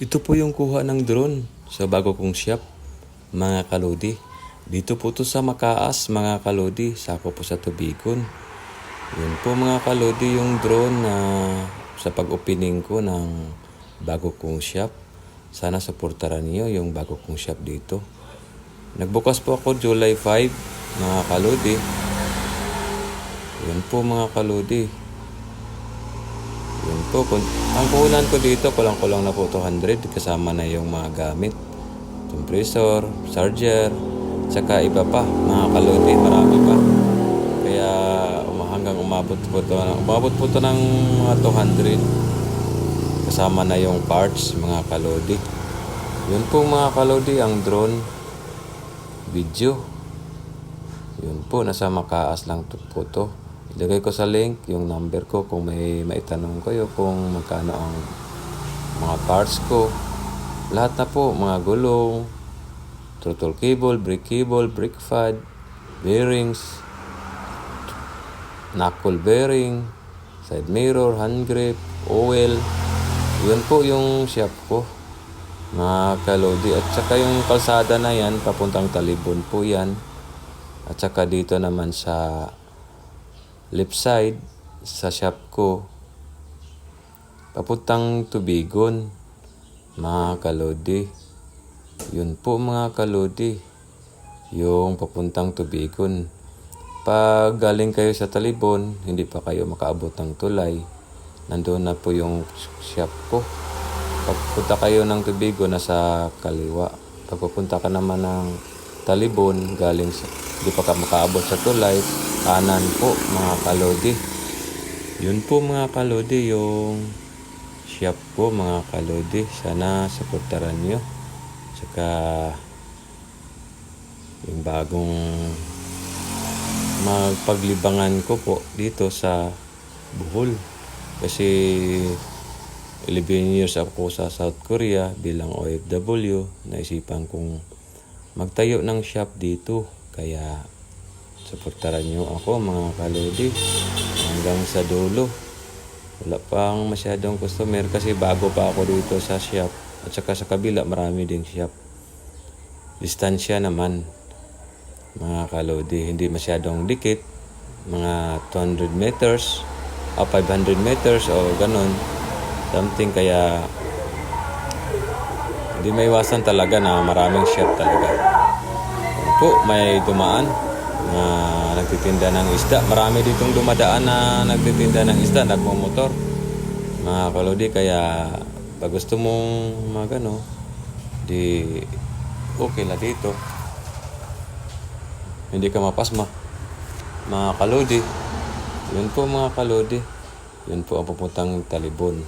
Ito po yung kuha ng drone sa bago kong shop, mga kalodi. Dito po to sa Makaas, mga kalodi. Sako po sa Tubigon. Yun po mga kalodi yung drone na sa pag-opening ko ng bago kong shop. Sana supportaran niyo yung bago kong shop dito. Nagbukas po ako July 5, mga kalodi. Yun po mga kalodi. Po. Kung, ang puhunan ko dito, kulang-kulang na po 200 kasama na yung mga gamit. Compressor, charger, saka iba pa, mga kalodi, marami pa. Kaya hanggang umabot po to, umabot po to ng mga 200 kasama na yung parts, mga kalodi. Yun po mga kalodi, ang drone video. Yun po, nasa Makaas lang po to. Ilagay ko sa link yung number ko kung may maitanong kayo kung magkano ang mga parts ko. Lahat na po, mga gulong, throttle cable, brake cable, brake pad, bearings, knuckle bearing, side mirror, hand grip, oil. Yun po yung shop ko. Mga kalodi. At saka yung kalsada na yan, papuntang Talibon po yan. At saka dito naman sa left side sa shop ko. Papuntang Tubigon mga kalodi. Yun po mga kalodi. Yung papuntang Tubigon. Pag galing kayo sa Talibon hindi pa kayo makaabot ng tulay. Nandoon na po yung shop ko. Pagpunta kayo ng Tubigon nasa kaliwa. Pagpupunta ka naman ng Talibon galing sa hindi pa ka makaabot sa tulay kanan po mga kalodi. Yun po mga kalodi yung shop ko mga kalodi. Sana supportaran nyo. Saka yung bagong magpaglibangan ko po dito sa Bohol. Kasi 11 years ako sa South Korea bilang OFW naisipan kong magtayo ng shop dito. Kaya Suportaran nyo ako mga kalodi hanggang sa dulo. Wala pang masyadong customer kasi bago pa ako dito sa shop. At saka sa kabila marami ding shop. Distansya naman mga kalodi. Hindi masyadong dikit. Mga 200 meters o 500 meters o ganun. Something kaya hindi may iwasan talaga na maraming shop talaga. Yun Po, may dumaan na nagtitinda ng isda. Marami ditong dumadaan na nagtitinda ng isda, nagmumotor. Mga kalodi, kaya pag gusto mong magano, di okay na dito. Hindi ka mapasma. Mga kalodi, yun po mga kalodi. Yun po ang papuntang Talibon.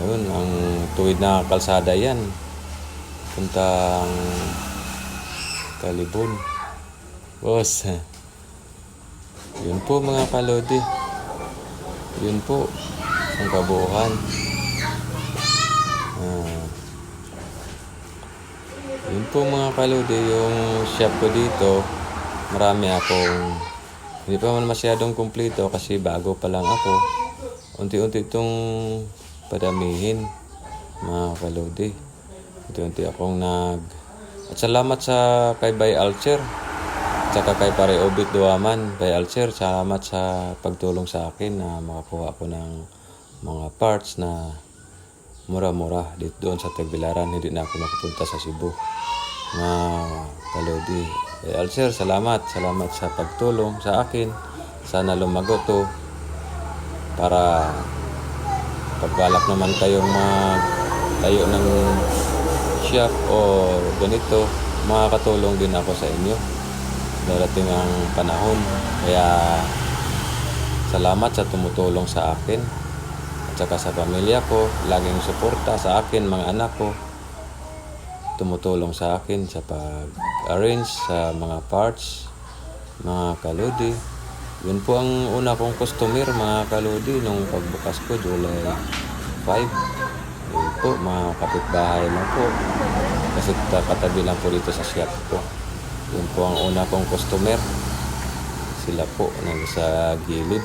Ayun, ang tuwid na kalsada yan. Puntang Talibon. Boss. Yun po mga kalodi. Yun po. Ang kabuuhan. Ah. Yun po mga kalodi. Yung shop ko dito. Marami akong hindi pa man masyadong kumpleto kasi bago pa lang ako. Unti-unti itong padamihin mga kalodi. Unti-unti akong nag... At salamat sa kay Bay Alcher. Tsaka kay Pare Obit Duaman, Bay Alcher. Salamat sa pagtulong sa akin na makakuha ko ng mga parts na mura-mura dito doon sa Tagbilaran. Hindi na ako makapunta sa Cebu. Na kalodi. Bay Alcher, salamat. Salamat sa pagtulong sa akin. Sana lumago to para pagbalak naman kayong mag tayo ng shop o ganito, makakatulong din ako sa inyo. Darating ang panahon. Kaya salamat sa tumutulong sa akin. At saka sa pamilya ko, laging suporta sa akin, mga anak ko. Tumutulong sa akin sa pag-arrange sa mga parts, mga kaludi. Yun po ang una kong customer, mga kaludi, nung pagbukas ko, July 5. Yun po, mga kapitbahay lang po. Kasi ta- katabi lang po dito sa shop ko. Yun po ang una kong customer. Sila po, nasa gilid.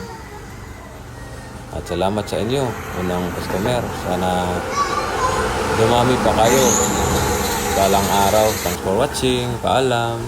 At salamat sa inyo, unang customer. Sana dumami pa kayo. Balang araw. Thanks for watching. Paalam.